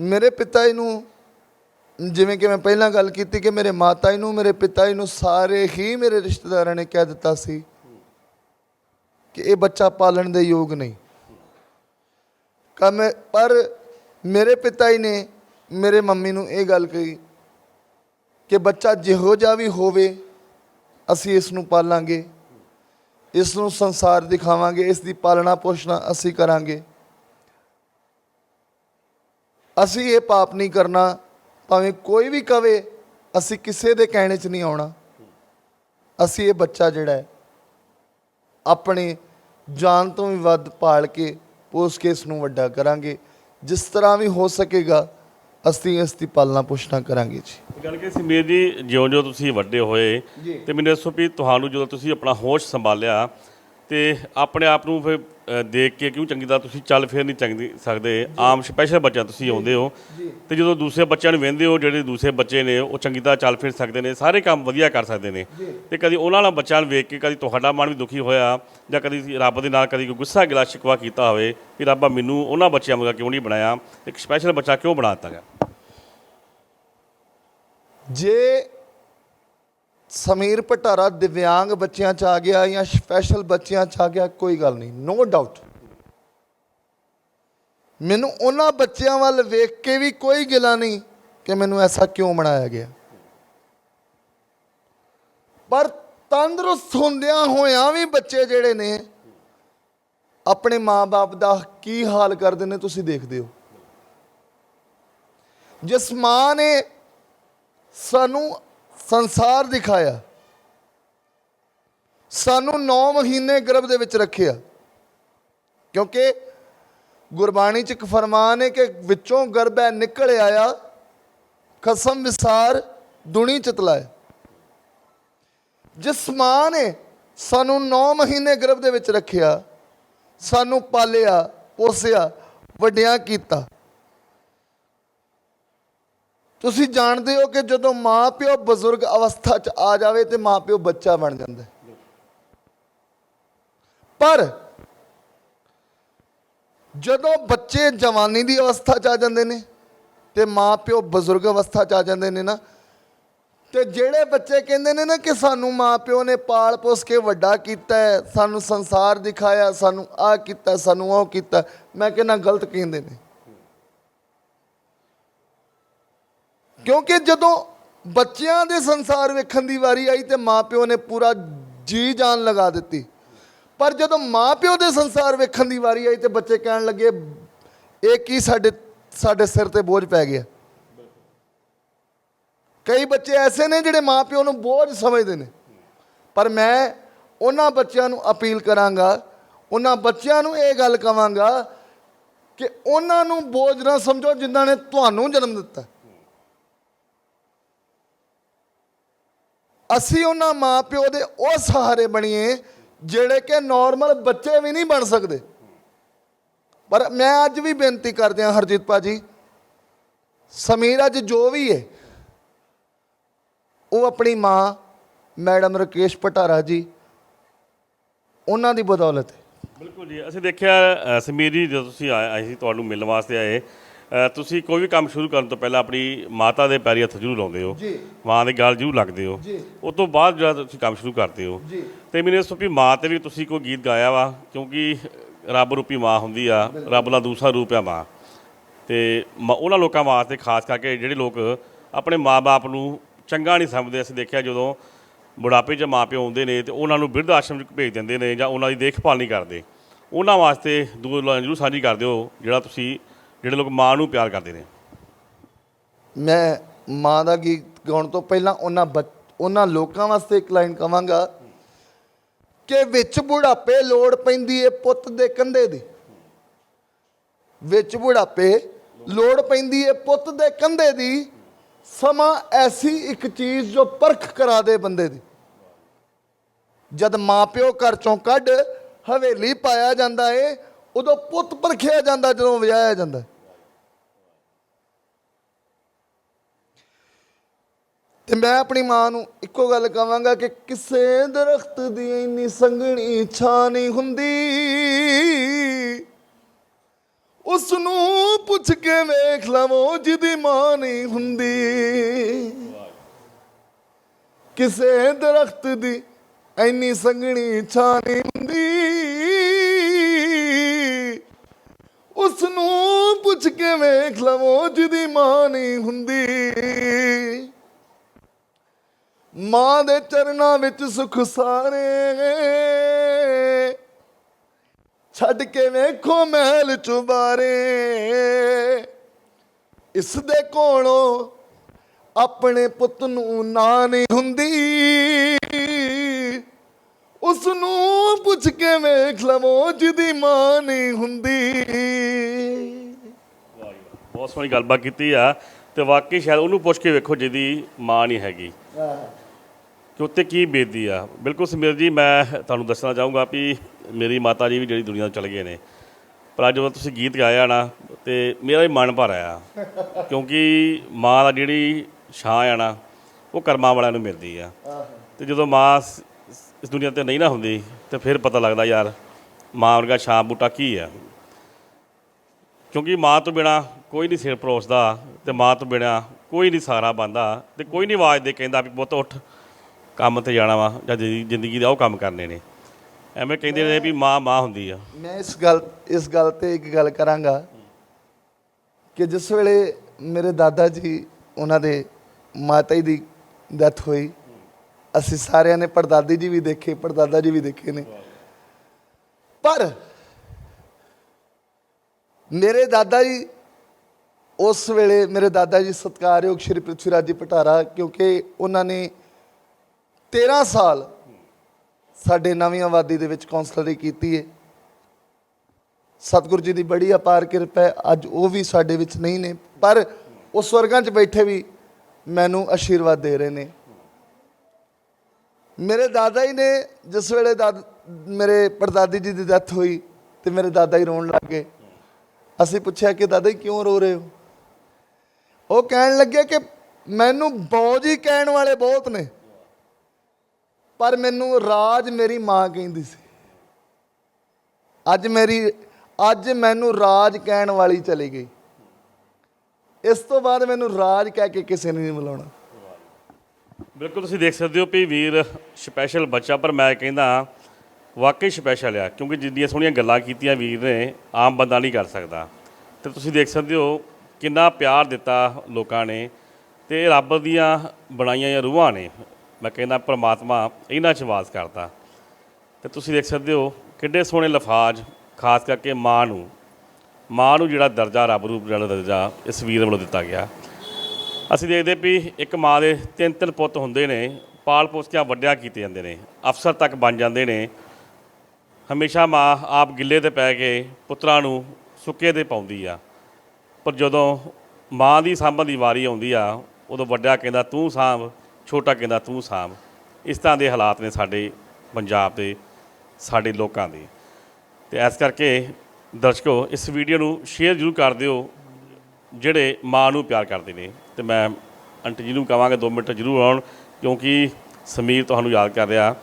ਮੇਰੇ ਪਿਤਾ ਜੀ ਨੂੰ, ਜਿਵੇਂ ਕਿ ਮੈਂ ਪਹਿਲਾਂ ਗੱਲ ਕੀਤੀ ਕਿ ਮੇਰੇ ਮਾਤਾ ਜੀ ਨੂੰ, ਮੇਰੇ ਪਿਤਾ ਜੀ ਨੂੰ ਸਾਰੇ ਹੀ ਮੇਰੇ ਰਿਸ਼ਤੇਦਾਰਾਂ ਨੇ ਕਹਿ ਦਿੱਤਾ ਸੀ ਕਿ ਇਹ ਬੱਚਾ ਪਾਲਣ ਦੇ ਯੋਗ ਨਹੀਂ। ਕਮ ਪਰ ਮੇਰੇ ਪਿਤਾ ਜੀ ਨੇ ਮੇਰੇ ਮੰਮੀ ਨੂੰ ਇਹ ਗੱਲ ਕਹੀ ਕਿ ਬੱਚਾ ਜਿਹੋ ਜਿਹਾ ਵੀ ਹੋਵੇ, ਅਸੀਂ ਇਸ ਨੂੰ ਪਾਲਾਂਗੇ। ਇਸ ਨੂੰ ਸੰਸਾਰ ਦਿਖਾਵਾਂਗੇ, ਇਸ ਦੀ ਪਾਲਣਾ ਪੋਸ਼ਣਾ ਅਸੀਂ ਕਰਾਂਗੇ। ਅਸੀਂ ਇਹ ਪਾਪ ਨਹੀਂ ਕਰਨਾ, ਭਾਵੇਂ ਕੋਈ ਵੀ ਕਵੇ, ਅਸੀਂ ਕਿਸੇ ਦੇ ਕਹਿਣੇ 'ਚ ਨਹੀਂ ਆਉਣਾ। ਅਸੀਂ ਇਹ ਬੱਚਾ ਜਿਹੜਾ ਹੈ, ਆਪਣੇ ਜਾਨ ਤੋਂ ਵੀ ਵੱਧ ਪਾਲ ਕੇ, ਪੋਸ ਕੇ ਇਸ ਨੂੰ ਵੱਡਾ ਕਰਾਂਗੇ। ਜਿਸ ਤਰ੍ਹਾਂ ਵੀ ਹੋ ਸਕੇਗਾ ਅਸੀਂ ਇਸ ਦੀ ਪਾਲਣਾ ਪੋਸ਼ਣਾ ਕਰਾਂਗੇ ਜੀ ਗੱਲ ਕਿ ਸਮੀਰ ਜੀ ਜਿਉਂ-ਜਿਉਂ ਤੁਸੀਂ ਵੱਡੇ ਹੋਏ ਜੀ। ਤੇ ਮੈਨੂੰ ਦੱਸੋ ਵੀ ਤੁਹਾਨੂੰ ਜਦੋਂ ਤੁਸੀਂ ਆਪਣਾ ਹੋਸ਼ ਸੰਭਾਲਿਆ ਤੇ ਆਪਣੇ ਆਪ ਨੂੰ ਫਿਰ ਦੇਖ ਕੇ ਕਿਉਂ ਚੰਗੀ ਤਰ੍ਹਾਂ ਤੁਸੀਂ ਚੱਲ ਫਿਰ ਨਹੀਂ ਚੰਗੀ ਸਕਦੇ? ਆਮ ਸਪੈਸ਼ਲ ਬੱਚਾ ਤੁਸੀਂ ਆਉਂਦੇ ਹੋ ਤੇ ਜਦੋਂ ਦੂਸਰੇ ਬੱਚਿਆਂ ਨੂੰ ਵੇਂਦੇ ਹੋ ਜਿਹੜੇ ਦੂਸਰੇ ਬੱਚੇ ਨੇ ਉਹ ਚੰਗੀ ਤਰ੍ਹਾਂ ਚੱਲ ਫਿਰ ਸਕਦੇ ਨੇ ਸਾਰੇ ਕੰਮ ਵਧੀਆ ਕਰ ਸਕਦੇ ਨੇ। ਤੇ ਕਦੀ ਉਹਨਾਂ ਨਾਲ ਬੱਚਿਆਂ ਨੂੰ ਵੇਖ ਕੇ ਕਦੀ ਤੁਹਾਡਾ ਮਨ ਵੀ ਦੁਖੀ ਹੋਇਆ ਜਾਂ ਕਦੀ ਰੱਬ ਦੇ ਨਾਲ ਕਦੀ ਕੋਈ ਗੁੱਸਾ ਗਿਲਾ ਸ਼ਿਕਵਾ ਕੀਤਾ ਹੋਵੇ ਵੀ ਰੱਬਾ ਮੈਨੂੰ ਉਹਨਾਂ ਬੱਚਿਆਂ ਵਾਂਗਾ ਕਿਉਂ ਨਹੀਂ ਬਣਾਇਆ? ਇੱਕ ਸਪੈਸ਼ਲ ਬੱਚਾ ਕਿਉਂ ਬਣਾ ਦਿੱਤਾ ਗਿਆ? ਜੇ ਸਮੀਰ ਭਟਾਰਾ ਦਿਵਿਆਂਗ ਬੱਚਿਆਂ ਚ ਆ ਗਿਆ ਜਾਂ ਸਪੈਸ਼ਲ ਬੱਚਿਆਂ ਚ ਆ ਗਿਆ, ਕੋਈ ਗੱਲ ਨਹੀਂ ਨੋ ਡਾਊਟ ਮੈਨੂੰ ਉਹਨਾਂ ਬੱਚਿਆਂ ਵੱਲ ਵੇਖ ਕੇ ਵੀ ਕੋਈ ਗਿਲਾ ਨਹੀਂ ਕਿ ਮੈਨੂੰ ਐਸਾ ਕਿਉਂ ਬਣਾਇਆ ਗਿਆ। ਪਰ ਤੰਦਰੁਸਤ ਹੁੰਦਿਆਂ ਹੋਇਆਂ ਵੀ ਬੱਚੇ ਜਿਹੜੇ ਨੇ, ਆਪਣੇ ਮਾਪੇ ਦਾ ਕੀ ਹਾਲ ਕਰਦੇ ਨੇ ਤੁਸੀਂ ਦੇਖਦੇ ਹੋ। ਜਿਸ ਮਾਂ ਨੇ ਸਾਨੂੰ ਸੰਸਾਰ ਦਿਖਾਇਆ। ਸਾਨੂੰ 9 ਮਹੀਨੇ ਗਰਭ ਦੇ ਵਿੱਚ ਰੱਖਿਆ। ਕਿਉਂਕਿ ਗੁਰਬਾਣੀ ਚ ਇੱਕ ਫਰਮਾਨ ਹੈ ਕਿ ਵਿੱਚੋਂ ਗਰਭ ਹੈ, ਨਿਕਲ ਆਇਆ, ਖਸਮ ਵਿਸਾਰ ਦੁਨੀ ਚਤਲਾਏ। ਜਿਸ ਮਾਂ ਨੇ ਸਾਨੂੰ 9 ਮਹੀਨੇ ਗਰਭ ਦੇ ਵਿੱਚ ਰੱਖਿਆ, ਸਾਨੂੰ ਪਾਲਿਆ, ਪੋਸਿਆ, ਵੱਡਿਆਂ ਕੀਤਾ। ਤੁਸੀਂ ਜਾਣਦੇ ਹੋ ਕਿ ਜਦੋਂ ਮਾਂ ਪਿਓ ਬਜ਼ੁਰਗ ਅਵਸਥਾ 'ਚ ਆ ਜਾਵੇ ਤੇ ਮਾਂ ਪਿਓ ਬੱਚਾ ਬਣ ਜਾਂਦਾ ਪਰ ਜਦੋਂ ਬੱਚੇ ਜਵਾਨੀ ਦੀ ਅਵਸਥਾ 'ਚ ਆ ਜਾਂਦੇ ਨੇ ਤੇ ਮਾਂ ਪਿਓ ਬਜ਼ੁਰਗ ਅਵਸਥਾ 'ਚ ਆ ਜਾਂਦੇ ਨੇ ਨਾ, ਤੇ ਜਿਹੜੇ ਬੱਚੇ ਕਹਿੰਦੇ ਨੇ ਨਾ ਕਿ ਸਾਨੂੰ ਮਾਂ ਪਿਓ ਨੇ ਪਾਲ ਪੋਸ ਕੇ ਵੱਡਾ ਕੀਤਾ ਸਾਨੂੰ ਸੰਸਾਰ ਦਿਖਾਇਆ, ਸਾਨੂੰ ਆ ਕੀਤਾ, ਸਾਨੂੰ ਉਹ ਕੀਤਾ, ਮੈਂ ਕਹਿੰਦਾ ਗਲਤ ਕਹਿੰਦੇ ਨੇ। ਕਿਉਂਕਿ ਜਦੋਂ ਬੱਚਿਆਂ ਦੇ ਸੰਸਾਰ ਵੇਖਣ ਦੀ ਵਾਰੀ ਆਈ ਤੇ ਮਾਪਿਓ ਨੇ ਪੂਰਾ ਜੀ ਜਾਨ ਲਗਾ ਦਿੱਤੀ। ਪਰ ਜਦੋਂ ਮਾਪਿਓ ਦੇ ਸੰਸਾਰ ਵੇਖਣ ਦੀ ਵਾਰੀ ਆਈ ਤੇ ਬੱਚੇ ਕਹਿਣ ਲੱਗੇ, ਇਹ ਕੀ ਸਾਡੇ ਸਾਡੇ ਸਿਰ ਤੇ ਬੋਝ ਪੈ ਗਿਆ? ਕਈ ਬੱਚੇ ਐਸੇ ਨੇ ਜਿਹੜੇ ਮਾਪਿਓ ਨੂੰ ਬੋਝ ਸਮਝਦੇ ਨੇ। ਪਰ ਮੈਂ ਉਹਨਾਂ ਬੱਚਿਆਂ ਨੂੰ ਅਪੀਲ ਕਰਾਂਗਾ, ਉਹਨਾਂ ਬੱਚਿਆਂ ਨੂੰ ਇਹ ਗੱਲ ਕਵਾਂਗਾ ਕਿ ਉਹਨਾਂ ਨੂੰ ਬੋਝ ਨਾ ਸਮਝੋ ਜਿਨ੍ਹਾਂ ਨੇ ਤੁਹਾਨੂੰ ਜਨਮ ਦਿੱਤਾ। ਅਸੀਂ ਉਹਨਾਂ ਮਾਪਿਓ ਦੇ ਉਹ ਸਹਾਰੇ ਬਣੀਏ ਜਿਹੜੇ ਕਿ ਨਾਰਮਲ ਬੱਚੇ ਵੀ ਨਹੀਂ ਬਣ ਸਕਦੇ। ਪਰ ਮੈਂ ਅੱਜ ਵੀ ਬੇਨਤੀ ਕਰਦੇ ਹਾਂ ਹਰਜੀਤ ਭਾਜੀ, ਸਮੀਰ ਅੱਜ ਜੋ ਵੀ ਹੈ, ਉਹ ਆਪਣੀ ਮਾਂ ਮੈਡਮ ਰਕੇਸ਼ ਪਟਾਰਾ ਜੀ, ਉਹਨਾਂ ਦੀ ਬਦੌਲਤ ਹੈ। ਬਿਲਕੁਲ ਜੀ, ਅਸੀਂ ਦੇਖਿਆ ਸਮੀਰ ਜੀ ਜਦੋਂ ਤੁਸੀਂ ਆਏ ਆਏ ਸੀ, ਤੁਹਾਨੂੰ ਮਿਲਣ ਵਾਸਤੇ ਆਏ ਤੁਸੀਂ ਕੋਈ ਵੀ ਕੰਮ ਸ਼ੁਰੂ ਕਰਨ ਤੋਂ ਪਹਿਲਾਂ ਆਪਣੀ ਮਾਤਾ ਦੇ ਪੈਰੀ ਹੱਥ ਜ਼ਰੂਰ ਲਾਉਂਦੇ ਹੋ। ਜੀ। ਮਾਂ ਦੇ ਗਲ ਜ਼ਰੂਰ ਲੱਗਦੇ ਹੋ। ਜੀ। ਉਸ ਤੋਂ ਬਾਅਦ ਜਿਹੜਾ ਤੁਸੀਂ ਕੰਮ ਸ਼ੁਰੂ ਕਰਦੇ ਹੋ। ਜੀ। ਤੇ ਮੈਨੂੰ ਇਸ ਵੀ ਮਾਂ ਤੇ ਵੀ ਤੁਸੀਂ ਕੋਈ ਗੀਤ ਗਾਇਆ ਵਾ? ਕਿਉਂਕਿ ਰੱਬ ਰੂਪੀ ਮਾਂ ਹੁੰਦੀ ਆ। ਰੱਬ ਦਾ ਦੂਸਰਾ ਰੂਪ ਆ ਮਾਂ। ਤੇ ਉਹਨਾਂ ਲੋਕਾਂ ਵਾਸਤੇ ਖਾਸ ਕਰਕੇ ਜਿਹੜੇ ਲੋਕ ਆਪਣੇ ਮਾਪੇ ਨੂੰ ਚੰਗਾ ਨਹੀਂ ਸਮਝਦੇ। ਅਸੀਂ ਦੇਖਿਆ ਜਦੋਂ ਬੁਢਾਪੇ 'ਚ ਮਾਪਿਓ ਆਉਂਦੇ ਨੇ ਤੇ ਉਹਨਾਂ ਨੂੰ ਬਿਰਧ ਆਸ਼ਰਮ 'ਚ ਭੇਜ ਦਿੰਦੇ ਨੇ ਜਾਂ ਉਹਨਾਂ ਦੀ ਦੇਖਭਾਲ ਨਹੀਂ ਕਰਦੇ। ਉਹਨਾਂ ਵਾਸਤੇ ਦੋ ਲਾਈਨ ਜ਼ਰੂਰ ਸਾਂਝੀ ਕਰ ਦਿਓ ਜਿਹੜਾ ਤੁਸੀਂ ਜਿਹੜੇ ਲੋਕ ਮਾਂ ਨੂੰ ਪਿਆਰ ਕਰਦੇ ਨੇ। ਮੈਂ ਮਾਂ ਦਾ ਗੀਤ ਗਾਉਣ ਤੋਂ ਪਹਿਲਾਂ ਉਹਨਾਂ ਬੱਚ- ਉਹਨਾਂ ਲੋਕਾਂ ਵਾਸਤੇ ਇੱਕ ਲਾਈਨ ਕਵਾਂਗਾ ਕਿ ਵਿੱਚ ਬੁਢਾਪੇ ਲੋੜ ਪੈਂਦੀ ਏ ਪੁੱਤ ਦੇ ਕੰਧੇ ਦੀ। ਵਿੱਚ ਬੁਢਾਪੇ ਲੋੜ ਪੈਂਦੀ ਏ ਪੁੱਤ ਦੇ ਕੰਧੇ ਦੀ। ਸਮਾਂ ਐਸੀ ਇੱਕ ਚੀਜ਼ ਜੋ ਪਰਖ ਕਰਾ ਦੇ ਬੰਦੇ ਦੀ। ਜਦ ਮਾਪਿਓ ਘਰ ਚੋਂ ਕੱਢ ਹਵੇਲੀ ਪਾਇਆ ਜਾਂਦਾ ਏ ਉਦੋਂ ਪੁੱਤ ਪਰਖਿਆ ਜਾਂਦਾ ਜਦੋਂ ਵਿਆਹਿਆ ਜਾਂਦਾ। ਤੇ ਮੈਂ ਆਪਣੀ ਮਾਂ ਨੂੰ ਇੱਕੋ ਗੱਲ ਕਵਾਂਗਾ ਕਿ ਕਿਸੇ ਦਰਖਤ ਦੀ ਇੰਨੀ ਸੰਘਣੀ ਛਾਂ ਨਹੀਂ ਹੁੰਦੀ। ਉਸ ਨੂੰ ਪੁੱਛ ਕੇ ਵੇਖ ਲਵੋ ਜਿਹਦੀ ਮਾਂ ਨਹੀਂ ਹੁੰਦੀ। ਕਿਸੇ ਦਰਖਤ ਦੀ ਇੰਨੀ ਸੰਘਣੀ ਛਾਂ ਨਹੀਂ ਹੁੰਦੀ। ਉਸ ਨੂੰ ਪੁੱਛ ਕੇ ਵੇਖ ਲਵੋ ਜਿਹਦੀ ਮਾਂ ਨਹੀਂ ਹੁੰਦੀ। ਮਾਂ ਦੇ ਚਰਨਾਂ ਵਿੱਚ ਸੁਖ ਸਾਰੇ। ਛੱਡ ਕੇ ਵੇਖੋ ਮਹਿਲ ਚੁਬਾਰੇ ਇਸ ਦੇ ਕੋਲੋਂ ਆਪਣੇ ਪੁੱਤ ਨੂੰ ਨਾ ਨਹੀਂ ਹੁੰਦੀ। ਉਸ ਨੂੰ ਪੁੱਛ ਕੇ ਵੇਖ ਲਵੋ ਜਿਹਦੀ ਮਾਂ ਨਹੀਂ ਹੁੰਦੀ। ਬਹੁਤ ਸੋਹਣੀ ਗੱਲਬਾਤ ਕੀਤੀ ਆ। ਤੇ ਵਾਕਈ ਸ਼ਾਇਦ ਉਹਨੂੰ ਪੁੱਛ ਕੇ ਵੇਖੋ ਜਿਹਦੀ ਮਾਂ ਨਹੀਂ ਹੈਗੀ। ਕਿ ਉੱਤੇ ਕੀ ਬੀਤਦੀ ਆ। ਬਿਲਕੁਲ ਸਮੀਰ ਜੀ ਮੈਂ ਤੁਹਾਨੂੰ ਦੱਸਣਾ ਚਾਹੂੰਗਾ ਵੀ ਮੇਰੀ ਮਾਤਾ ਜੀ ਵੀ ਜਿਹੜੀ ਦੁਨੀਆ ਤੋਂ ਚਲੇ ਗਏ ਨੇ। ਪਰ ਅੱਜ ਜਦੋਂ ਤੁਸੀਂ ਗੀਤ ਗਾਇਆ ਨਾ ਤੇ ਮੇਰਾ ਵੀ ਮਨ ਭਰ ਆਇਆ ਕਿਉਂਕਿ ਮਾਂ ਦਾ ਜਿਹੜੀ ਛਾਂ ਆ ਨਾ ਉਹ ਕਰਮਾਂ ਵਾਲਿਆਂ ਨੂੰ ਮਿਲਦੀ ਆ। ਤੇ ਜਦੋਂ ਮਾਂ ਇਸ ਦੁਨੀਆ ਤੇ ਨਹੀਂ ਨਾ ਹੁੰਦੀ, ਤੇ ਫਿਰ ਪਤਾ ਲੱਗਦਾ ਯਾਰ, ਮਾਂ ਵਰਗਾ ਛਾਂ ਬੂਟਾ ਕੀ ਆ? ਕਿਉਂਕਿ ਮਾਂ ਤੋਂ ਬਿਨਾ ਕੋਈ ਨਹੀਂ ਸਿਰ ਪਰੋਸਦਾ, ਤੇ ਮਾਂ ਤੋਂ ਬਿਨਾ ਕੋਈ ਨਹੀਂ ਸਹਾਰਾ ਬੰਦਾ ਤੇ ਕੋਈ ਨਹੀਂ ਆਵਾਜ਼ ਦੇ ਕਹਿੰਦਾ ਵੀ ਪੁੱਤ ਉੱਠ, ਕੰਮ ਤੇ ਜਾਣਾ ਵਾ, ਜਾਂ ਜ਼ਿੰਦਗੀ ਦੇ ਉਹ ਕੰਮ ਕਰਨੇ ਨੇ। ਐਵੇਂ ਕਹਿੰਦੇ ਨੇ ਵੀ ਮਾਂ ਮਾਂ ਹੁੰਦੀ ਆ। ਮੈਂ ਇਸ ਗੱਲ ਇਸ ਗੱਲ ਤੇ ਇੱਕ ਗੱਲ ਕਰਾਂਗਾ ਕਿ ਜਿਸ ਵੇਲੇ ਮੇਰੇ ਦਾਦਾ ਜੀ, ਉਹਨਾਂ ਦੇ ਮਾਤਾ ਜੀ ਦੀ ਡੈਥ ਹੋਈ ਅਸੀਂ ਸਾਰਿਆਂ ਨੇ ਪੜਦਾਦੀ ਜੀ ਵੀ ਦੇਖੇ, ਪੜਦਾਦਾ ਜੀ ਵੀ ਦੇਖੇ ਨੇ। ਪਰ ਮੇਰੇ ਦਾਦਾ ਜੀ, ਉਸ ਵੇਲੇ ਮੇਰੇ ਦਾਦਾ ਜੀ ਸਤਿਕਾਰਯੋਗ ਸ਼੍ਰੀ ਪ੍ਰਿਥਵੀ ਰਾਜ ਜੀ ਪਟਾਰਾ ਕਿਉਂਕਿ ਉਹਨਾਂ ਨੇ 13 ਸਾਲ ਸਾਡੇ ਨਵੀਂ ਆਬਾਦੀ ਦੇ ਵਿੱਚ ਕਾਉਂਸਲਰੀ ਕੀਤੀ ਹੈ ਸਤਿਗੁਰੂ ਜੀ ਦੀ ਬੜੀ ਅਪਾਰ ਕਿਰਪਾ ਹੈ ਅੱਜ ਉਹ ਵੀ ਸਾਡੇ ਵਿੱਚ ਨਹੀਂ ਨੇ, ਪਰ ਉਹ ਸਵਰਗਾਂ 'ਚ ਬੈਠੇ ਵੀ ਮੈਨੂੰ ਆਸ਼ੀਰਵਾਦ ਦੇ ਰਹੇ ਨੇ। ਮੇਰੇ ਦਾਦਾ ਜੀ ਨੇ, ਜਿਸ ਵੇਲੇ ਦਾਦ, ਮੇਰੇ ਪੜਦਾਦੀ ਜੀ ਦੀ ਡੈਥ ਹੋਈ ਤੇ ਮੇਰੇ ਦਾਦਾ ਜੀ ਰੋਣ ਲੱਗ ਗਏ। ਅਸੀਂ ਪੁੱਛਿਆ ਕਿ ਦਾਦਾ ਜੀ ਕਿਉਂ ਰੋ ਰਹੇ ਹੋ? ਉਹ ਕਹਿਣ ਲੱਗੇ ਕਿ ਮੈਨੂੰ ਬੌਜੀ ਕਹਿਣ ਵਾਲੇ ਬਹੁਤ ਨੇ, ਪਰ ਮੈਨੂੰ ਰਾਜ ਮੇਰੀ ਮਾਂ ਕਹਿੰਦੀ ਸੀ। ਅੱਜ ਮੇਰੀ, ਅੱਜ ਮੈਨੂੰ ਰਾਜ ਕਹਿਣ ਵਾਲੀ ਚਲੀ ਗਈ। ਇਸ ਤੋਂ ਬਾਅਦ ਮੈਨੂੰ ਰਾਜ ਕਹਿ ਕੇ ਕਿਸੇ ਨੇ ਨਹੀਂ ਬੁਲਾਉਣਾ। ਬਿਲਕੁਲ ਤੁਸੀਂ ਦੇਖ ਸਕਦੇ ਹੋ ਵੀ ਵੀਰ ਸਪੈਸ਼ਲ ਬੱਚਾ, ਪਰ ਮੈਂ ਕਹਿੰਦਾ ਵਾਕਈ ਸਪੈਸ਼ਲ ਆ, ਕਿਉਂਕਿ ਜਿੰਨੀਆਂ ਸੋਹਣੀਆਂ ਗੱਲਾਂ ਕੀਤੀਆਂ ਵੀਰ ਨੇ, ਆਮ ਬੰਦਾ ਨਹੀਂ ਕਰ ਸਕਦਾ। ਤੇ ਤੁਸੀਂ ਦੇਖ ਸਕਦੇ ਹੋ ਕਿੰਨਾ ਪਿਆਰ ਦਿੱਤਾ ਲੋਕਾਂ ਨੇ ਤੇ ਰੱਬ ਦੀਆਂ ਬਣਾਈਆਂ ਜਾਂ ਰੂਹਾਂ ਨੇ। ਮੈਂ ਕਹਿੰਦਾ ਪ੍ਰਮਾਤਮਾ ਇਹਨਾਂ 'ਚ ਵਾਸ ਕਰਦਾ। ਤੇ ਤੁਸੀਂ ਦੇਖ ਸਕਦੇ ਹੋ ਕਿੱਡੇ ਸੋਹਣੇ ਲਫ਼ਾਜ਼, ਖਾਸ ਕਰਕੇ ਮਾਂ ਨੂੰ। ਮਾਂ ਨੂੰ ਜਿਹੜਾ ਦਰਜਾ ਰੱਬ ਰੂਪ ਜਿਹੜਾ ਦਰਜਾ ਇਸ ਵੀਰ ਵੱਲੋਂ ਦਿੱਤਾ ਗਿਆ। ਅਸੀਂ ਦੇਖਦੇ ਵੀ ਇੱਕ ਮਾਂ ਦੇ ਤਿੰਨ ਤਿੰਨ ਪੁੱਤ ਹੁੰਦੇ ਨੇ, ਪਾਲ ਪੋਸ ਕੇ ਵੱਡਿਆ ਕੀਤੇ ਜਾਂਦੇ ਨੇ, ਅਫਸਰ ਤੱਕ ਬਣ ਜਾਂਦੇ ਨੇ। ਹਮੇਸ਼ਾ ਮਾਂ ਆਪ ਗਿੱਲੇ ਤੇ ਪੈ ਕੇ ਪੁੱਤਰਾਂ ਨੂੰ ਸੁੱਕੇ ਤੇ ਪਾਉਂਦੀ ਆ। ਪਰ ਜਦੋਂ ਮਾਂ ਦੀ ਸਾਂਭਣ ਦੀ ਵਾਰੀ ਆਉਂਦੀ ਆ, ਉਦੋਂ ਵੱਡਾ ਕਹਿੰਦਾ, ਤੂੰ ਸਾਂਭ, ਛੋਟਾ ਕਹਿੰਦਾ, ਤੂੰ ਸਾਂਭ। ਇਸ ਤਰ੍ਹਾਂ ਦੇ ਹਾਲਾਤ ਨੇ ਸਾਡੇ ਪੰਜਾਬ ਦੇ, ਸਾਡੇ ਲੋਕਾਂ ਦੇ। ਤੇ ਇਸ ਕਰਕੇ ਦਰਸ਼ਕੋ, ਇਸ ਵੀਡੀਓ ਨੂੰ ਸ਼ੇਅਰ ਜ਼ਰੂਰ ਕਰ ਦਿਓ, ਜਿਹੜੇ ਮਾਂ ਨੂੰ ਪਿਆਰ ਕਰਦੇ ਨੇ। ਤੇ ਮੈਂ ਆਂਟੀ ਜੀ ਨੂੰ ਕਹਾਂਗਾ 2 ਮਿੰਟ ਜ਼ਰੂਰ ਆਉਣ, ਕਿਉਂਕਿ ਸਮੀਰ ਤੁਹਾਨੂੰ ਯਾਦ ਕਰ ਰਿਹਾ।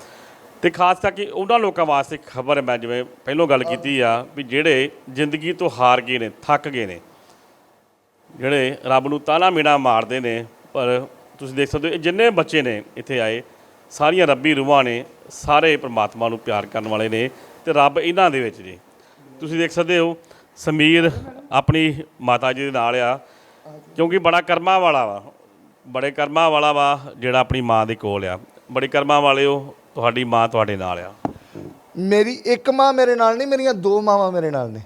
ਤੇ ਖਾਸ ਕਰਕੇ ਉਹਨਾਂ ਲੋਕਾਂ ਵਾਸਤੇ ਖਬਰ ਮੈਂ ਜਿਵੇਂ ਪਹਿਲੋਂ ਗੱਲ ਕੀਤੀ ਆ ਵੀ ਜਿਹੜੇ ਜ਼ਿੰਦਗੀ ਤੋਂ ਹਾਰ ਗਏ ਨੇ, ਥੱਕ ਗਏ ਨੇ, ਜਿਹੜੇ ਰੱਬ ਨੂੰ ਤਾਨਾ ਮੀਣਾ ਮਾਰਦੇ ਨੇ, ਪਰ ਤੁਸੀਂ ਦੇਖ ਸਕਦੇ ਹੋ, ਇਹ ਜਿੰਨੇ ਬੱਚੇ ਨੇ ਇੱਥੇ ਆਏ, ਸਾਰੀਆਂ ਰੱਬੀ ਰੂਹਾਂ ਨੇ, ਸਾਰੇ ਪ੍ਰਮਾਤਮਾ ਨੂੰ ਪਿਆਰ ਕਰਨ ਵਾਲੇ ਨੇ ਤੇ ਰੱਬ ਇਹਨਾਂ ਦੇ ਵਿੱਚ ਜੀ। ਤੁਸੀਂ ਦੇਖ ਸਕਦੇ ਹੋ, ਸਮੀਰ ਆਪਣੀ ਮਾਤਾ ਜੀ ਦੇ ਨਾਲ ਆ ਕਿਉਂਕਿ ਬੜਾ ਕਰਮਾਂ ਵਾਲਾ ਵਾ। ਬੜੇ ਕਰਮਾਂ ਵਾਲਾ ਵਾ ਜਿਹੜਾ ਆਪਣੀ ਮਾਂ ਦੇ ਕੋਲ ਆ। ਬੜੇ ਕਰਮਾਂ ਵਾਲਿਓ ਤੁਹਾਡੀ ਮਾਂ ਤੁਹਾਡੇ ਨਾਲ ਆ। ਮੇਰੀ ਇੱਕ ਮਾਂ ਮੇਰੇ ਨਾਲ ਨਹੀਂ, ਮੇਰੀਆਂ ਦੋ ਮਾਵਾਂ ਮੇਰੇ ਨਾਲ ਨੇ।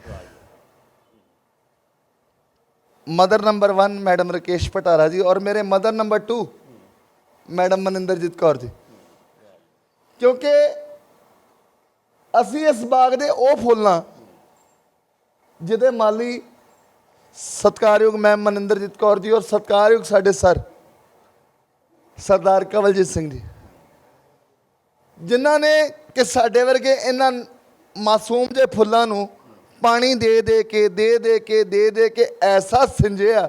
Mother number 1 madam Rakesh Patara ji ਔਰ ਮੇਰੇ mother number 2 madam Maninderjeet Kaur ji. ਕਿਉਂਕਿ ਅਸੀਂ ਇਸ ਬਾਗ ਦੇ ਉਹ ਫੁੱਲ ਹਾਂ, ਜਿਹਦੇ ਮਾਲੀ ਸਤਕਾਰਯੋਗ ਮੈਮ ਮਨਿੰਦਰਜੀਤ ਕੌਰ ਜੀ ਔਰ ਸਤਕਾਰਯੋਗ ਸਾਡੇ ਸਰ, ਸਰਦਾਰ ਕਵਲਜੀਤ ਸਿੰਘ ਜੀ। ਜਿਨ੍ਹਾਂ ਨੇ ਕਿ ਸਾਡੇ ਵਰਗੇ ਇਹਨਾਂ ਮਾਸੂਮ ਜਿਹੇ ਫੁੱਲਾਂ ਨੂੰ ਪਾਣੀ ਦੇ ਦੇ ਕੇ, ਦੇ ਦੇ ਕੇ, ਦੇ ਦੇ ਕੇ ਐਸਾ ਸਿੰਜਿਆ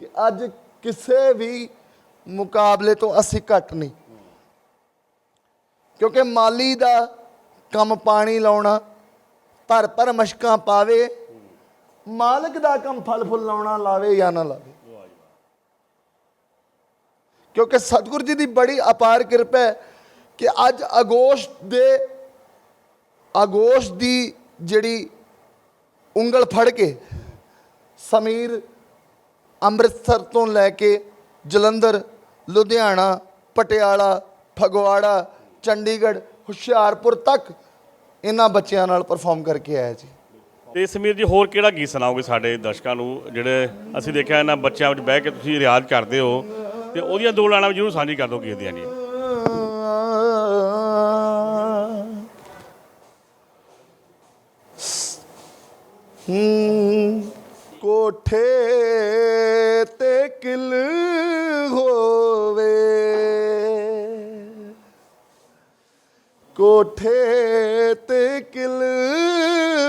ਕਿ ਅੱਜ ਕਿਸੇ ਵੀ ਮੁਕਾਬਲੇ ਤੋਂ ਅਸੀਂ ਘੱਟ ਨਹੀਂ। ਕਿਉਂਕਿ ਮਾਲੀ ਦਾ ਕੰਮ ਪਾਣੀ ਲਾਉਣਾ ਭਰ ਭਰ ਮਸ਼ਕਾਂ ਪਾਵੇ ਮਾਲਕ ਦਾ ਕੰਮ ਫਲ ਫੁੱਲ ਲਾਉਣਾ ਲਾਵੇ ਜਾਂ ਨਾ ਲਾਵੇ। ਕਿਉਂਕਿ ਸਤਿਗੁਰੂ ਜੀ ਦੀ ਬੜੀ ਅਪਾਰ ਕਿਰਪਾ ਹੈ ਕਿ ਅੱਜ ਅਗੋਸਤ ਦੇ ਅਗੋਸਤ ਦੀ ਜਿਹੜੀ ਉਂਗਲ ਫੜ ਕੇ ਸਮੀਰ ਅੰਮ੍ਰਿਤਸਰ ਤੋਂ ਲੈ ਕੇ ਜਲੰਧਰ, ਲੁਧਿਆਣਾ, ਪਟਿਆਲਾ, ਫਗਵਾੜਾ, ਚੰਡੀਗੜ੍ਹ, ਹੁਸ਼ਿਆਰਪੁਰ ਤੱਕ ਇਹਨਾਂ ਬੱਚਿਆਂ ਨਾਲ ਪਰਫਾਰਮ ਕਰਕੇ ਆਇਆ ਜੀ। ਤੇ ਸਮੀਰ ਜੀ, ਹੋਰ ਕਿਹੜਾ ਗੀਤ ਸੁਣਾਓਗੇ ਸਾਡੇ ਦਰਸ਼ਕਾਂ ਨੂੰ, ਜਿਹੜੇ ਅਸੀਂ ਦੇਖਿਆ ਇਹਨਾਂ ਬੱਚਿਆਂ ਵਿੱਚ ਬਹਿ ਕੇ ਤੁਸੀਂ ਰਿਆਜ਼ ਕਰਦੇ ਹੋ, ਤੇ ਉਹਦੀਆਂ ਦੋ ਲਾਣਾ ਜ਼ਰੂਰ ਸਾਂਝੀ ਕਰ ਦਿਓ ਗੀਤ ਦੀਆਂ ਜੀ। ਕੋਠੇ ਤੇ ਕਿਲ ਹੋਵੇ ਕੋਠੇ ਤੇ ਕਿਲ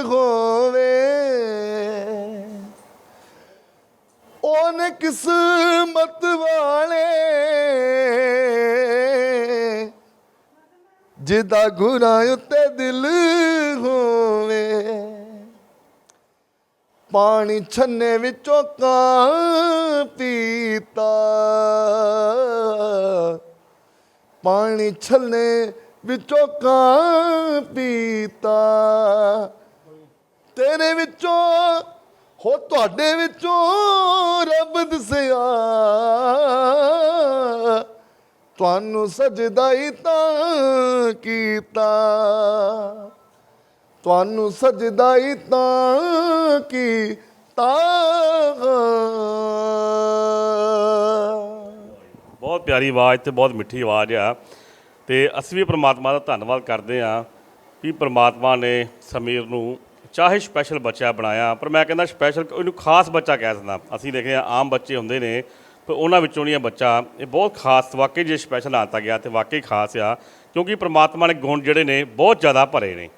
ਹੋਵੇ। ਉਹਨੇ ਕਿਸਮਤ ਵਾਲੇ ਜਿਹਦਾ ਗੁਰਾਂ ਉੱਤੇ ਦਿਲ ਹੋਵੇ। ਪਾਣੀ ਛੰਨੇ ਵਿੱਚੋਂ ਕਾਂ ਪੀਤਾ। ਪਾਣੀ ਛੱਲੇ ਵਿੱਚੋਂ ਕਾਂ ਪੀਤਾ। ਤੇਰੇ ਵਿੱਚੋਂ, ਹੋ ਤੁਹਾਡੇ ਵਿੱਚੋਂ ਰੱਬ ਦਸਿਆ। ਤੁਹਾਨੂੰ ਸਜਦਾ ਹੀ ਤਾਂ ਕੀਤਾ। ਤੁਹਾਨੂੰ ਸਜਦਾ ਹੀ ਤਾਂ ਕੀਤਾ। ਬਹੁਤ ਪਿਆਰੀ ਆਵਾਜ਼ ਤੇ ਬਹੁਤ ਮਿੱਠੀ ਆਵਾਜ਼ ਆ। ਤੇ ਅਸੀਂ ਵੀ ਪ੍ਰਮਾਤਮਾ ਦਾ ਧੰਨਵਾਦ ਕਰਦੇ ਹਾਂ ਵੀ ਪ੍ਰਮਾਤਮਾ ਨੇ ਸਮੀਰ ਨੂੰ ਚਾਹੇ ਸਪੈਸ਼ਲ ਬੱਚਾ ਬਣਾਇਆ, ਪਰ ਮੈਂ ਕਹਿੰਦਾ ਸਪੈਸ਼ਲ ਇਹਨੂੰ ਖਾਸ ਬੱਚਾ ਕਹਿ ਸਕਦਾ ਅਸੀਂ ਦੇਖਦੇ ਆ ਆਮ ਬੱਚੇ ਹੁੰਦੇ ਨੇ, ਪਰ ਉਹਨਾਂ ਵਿੱਚੋਂ ਨਹੀਂ ਬੱਚਾ, ਇਹ ਬਹੁਤ ਖਾਸ, ਵਾਕਈ ਜੇ ਸਪੈਸ਼ਲ ਆਤਾ ਗਿਆ ਤੇ ਵਾਕਈ ਖਾਸ ਆ, ਕਿਉਂਕਿ ਪ੍ਰਮਾਤਮਾ ਨੇ ਗੁਣ ਜਿਹੜੇ ਨੇ ਬਹੁਤ ਜ਼ਿਆਦਾ ਭਰੇ ਨੇ।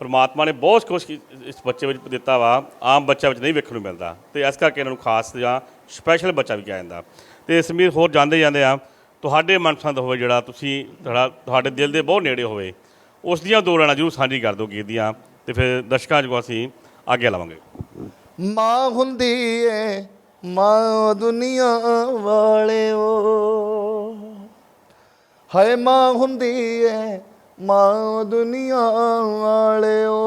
ਪ੍ਰਮਾਤਮਾ ਨੇ ਬਹੁਤ ਕੁਝ ਇਸ ਬੱਚੇ ਵਿੱਚ ਦਿੱਤਾ ਵਾ, ਆਮ ਬੱਚਾ ਵਿੱਚ ਨਹੀਂ ਵੇਖਣ ਨੂੰ ਮਿਲਦਾ। ਤੇ ਇਸ ਕਰਕੇ ਇਹਨਾਂ ਨੂੰ ਖਾਸ ਜਾਂ ਸਪੈਸ਼ਲ ਬੱਚਾ ਵੀ ਕਿਹਾ ਜਾਂਦਾ। ਤੇ ਸਮੀਰ ਹੋਰ ਜਾਂਦੇ ਜਾਂਦੇ ਆ ਤੁਹਾਡੇ ਮਨਪਸੰਦ ਹੋਵੇ ਜਿਹੜਾ ਤੁਸੀਂ ਤੁਹਾਡਾ, ਤੁਹਾਡੇ ਦਿਲ ਦੇ ਬਹੁਤ ਨੇੜੇ ਹੋਵੇ, ਉਸ ਦੀਆਂ ਦੋ ਲੈਣਾ ਜਰੂਰ ਸਾਂਝੀ ਕਰ ਦਿਓ ਗੀਤ ਦੀਆਂ, ਤੇ ਫਿਰ ਦਰਸ਼ਕਾਂ ਨੂੰ ਅਸੀਂ ਅੱਗੇ ਲਾਵਾਂਗੇ। ਮਾਂ ਹੁੰਦੀ ਏ, ਮਾਂ ਦੁਨੀਆ ਵਾਲਿਓ ਹਾਏ ਮਾਂ ਹੁੰਦੀ ਏ, ਮਾਂ ਦੁਨੀਆ ਵਾਲਿਓ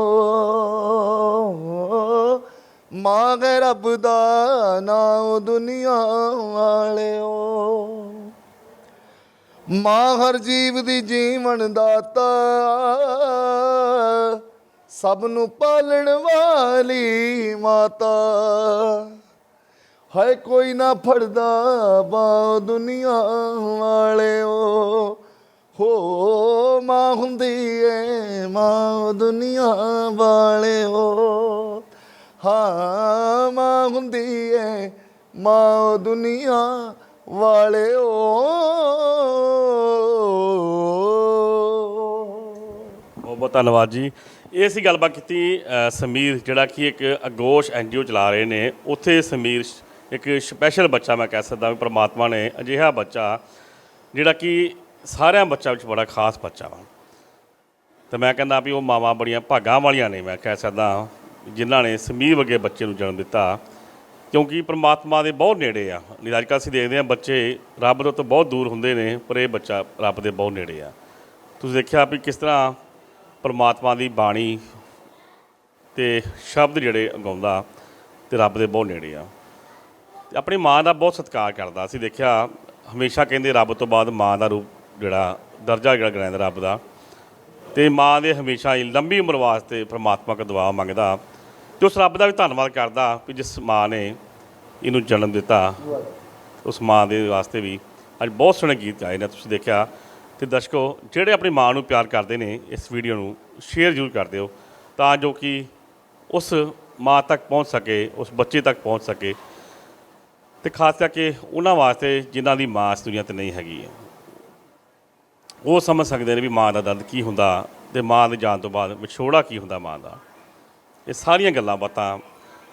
ਮਾਂ ਹੈ ਰੱਬ ਦਾ ਨਾਮ ਦੁਨੀਆ ਵਾਲਿਓ ਮਾਂ ਹਰ ਜੀਵ ਦੀ ਜੀਵਨ ਦਾਤਾ। ਸਭ ਨੂੰ ਪਾਲਣ ਵਾਲੀ ਮਾਤਾ। ਹਾਏ ਕੋਈ ਨਾ ਫੜਦਾ ਬਾ ਦੁਨੀਆ ਵਾਲਿਓ। ਹੋ ਮਾਂ ਹੁੰਦੀ ਏ ਮਾਂ ਦੁਨੀਆ ਵਾਲਿਓ। ਹਾਂ ਮਾਂ ਹੁੰਦੀ ਏ ਮਾਂ ਦੁਨੀਆ ਵਾਲਿਓ। ਬਹੁਤ ਬਹੁਤ ਧੰਨਵਾਦ ਜੀ। ਇਹ ਸੀ ਗੱਲਬਾਤ ਕੀਤੀ ਅ, ਸਮੀਰ ਜਿਹੜਾ ਕਿ ਇੱਕ ਅਗੋਸ਼ ਐਨਜੀਓ ਚਲਾ ਰਹੇ ਨੇ। ਉੱਥੇ ਸਮੀਰ ਸ਼- ਇੱਕ ਸਪੈਸ਼ਲ ਬੱਚਾ ਮੈਂ ਕਹਿ ਸਕਦਾ ਵੀ ਪ੍ਰਮਾਤਮਾ ਨੇ ਅਜਿਹਾ ਬੱਚਾ ਜਿਹੜਾ ਕਿ ਸਾਰਿਆਂ ਬੱਚਾ ਵਿੱਚ ਬੜਾ ਖਾਸ ਬੱਚਾ ਵਾ। ਤੇ ਮੈਂ ਕਹਿੰਦਾ ਵੀ ਉਹ ਮਾਵਾਂ ਬੜੀਆਂ ਭਾਗਾਂ ਵਾਲੀਆਂ ਨੇ ਮੈਂ ਕਹਿ ਸਕਦਾ ਜਿਨ੍ਹਾਂ ਨੇ ਸਮੀਰ ਵਰਗੇ ਬੱਚੇ ਨੂੰ ਜਨਮ ਦਿੱਤਾ। ਕਿਉਂਕਿ ਪ੍ਰਮਾਤਮਾ ਦੇ ਬਹੁਤ ਨੇੜੇ ਆ। ਨਹੀਂ ਅੱਜ ਕੱਲ੍ਹ ਅਸੀਂ ਦੇਖਦੇ ਹਾਂ ਬੱਚੇ ਰੱਬ ਤੋਂ ਤਾਂ ਬਹੁਤ ਦੂਰ ਹੁੰਦੇ ਨੇ, ਪਰ ਇਹ ਬੱਚਾ ਰੱਬ ਦੇ ਬਹੁਤ ਨੇੜੇ ਆ। ਤੁਸੀਂ ਦੇਖਿਆ ਵੀ ਕਿਸ ਤਰ੍ਹਾਂ ਪਰਮਾਤਮਾ ਦੀ ਬਾਣੀ ਤੇ ਸ਼ਬਦ ਜਿਹੜੇ ਗਾਉਂਦਾ ਤੇ ਰੱਬ ਦੇ ਬਹੁਤ ਨੇੜੇ ਆ। ਤੇ ਆਪਣੀ ਮਾਂ ਦਾ ਬਹੁਤ ਸਤਿਕਾਰ ਕਰਦਾ। ਅਸੀਂ ਦੇਖਿਆ ਹਮੇਸ਼ਾ ਕਹਿੰਦੇ ਰੱਬ ਤੋਂ ਬਾਅਦ ਮਾਂ ਦਾ ਰੂਪ ਜਿਹੜਾ, ਦਰਜਾ ਜਿਹੜਾ ਗਿਣਿਆ ਰੱਬ ਦਾ। ਤੇ ਮਾਂ ਦੇ ਹਮੇਸ਼ਾ ਹੀ ਲੰਬੀ ਉਮਰ ਵਾਸਤੇ ਪ੍ਰਮਾਤਮਾ ਕੋਲ ਦੁਆ ਮੰਗਦਾ। ਤੇ ਉਸ ਰੱਬ ਦਾ ਵੀ ਧੰਨਵਾਦ ਕਰਦਾ ਵੀ ਜਿਸ ਮਾਂ ਨੇ ਇਹਨੂੰ ਜਨਮ ਦਿੱਤਾ, ਉਸ ਮਾਂ ਦੇ ਵਾਸਤੇ ਵੀ। ਅੱਜ ਬਹੁਤ ਸੋਹਣੇ ਗੀਤ ਆਏ ਨੇ, ਤੁਸੀਂ ਦੇਖਿਆ। ਤੇ ਦਰਸ਼ਕੋ, ਜਿਹੜੇ ਆਪਣੀ ਮਾਂ ਨੂੰ ਪਿਆਰ ਕਰਦੇ ਨੇ ਇਸ ਵੀਡੀਓ ਨੂੰ, ਸ਼ੇਅਰ ਜ਼ਰੂਰ ਕਰ ਦਿਓ, ਤਾਂ ਜੋ ਕਿ ਉਸ ਮਾਂ ਤੱਕ ਪਹੁੰਚ ਸਕੇ, ਉਸ ਬੱਚੇ ਤੱਕ ਪਹੁੰਚ ਸਕੇ। ਤੇ ਖਾਸ ਕਰਕੇ ਉਹਨਾਂ ਵਾਸਤੇ ਜਿਨ੍ਹਾਂ ਦੀ ਮਾਂ ਇਸ ਦੁਨੀਆ ਤੇ ਨਹੀਂ ਹੈਗੀ ਹੈ। ਉਹ ਸਮਝ ਸਕਦੇ ਨੇ ਵੀ ਮਾਂ ਦਾ ਦਰਦ ਕੀ ਹੁੰਦਾ ਤੇ ਮਾਂ ਦੇ ਜਾਣ ਤੋਂ ਬਾਅਦ ਵਿਛੋੜਾ ਕੀ ਹੁੰਦਾ ਮਾਂ ਦਾ। ਇਹ ਸਾਰੀਆਂ ਗੱਲਾਂ ਬਾਤਾਂ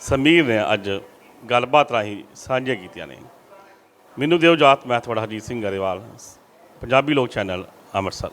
ਸਮੀਰ ਨੇ ਅੱਜ ਗੱਲਬਾਤ ਰਾਹੀਂ ਸਾਂਝੀਆਂ ਕੀਤੀਆਂ ਨੇ। ਮੈਨੂੰ ਦਿਓ ਜਾਤ ਮੈਂ ਤੁਹਾਡਾ ਹਰਜੀਤ ਸਿੰਘ ਗਰੇਵਾਲ, ਪੰਜਾਬੀ ਲੋਕ ਚੈਨਲ ਅੰਮ੍ਰਿਤਸਰ।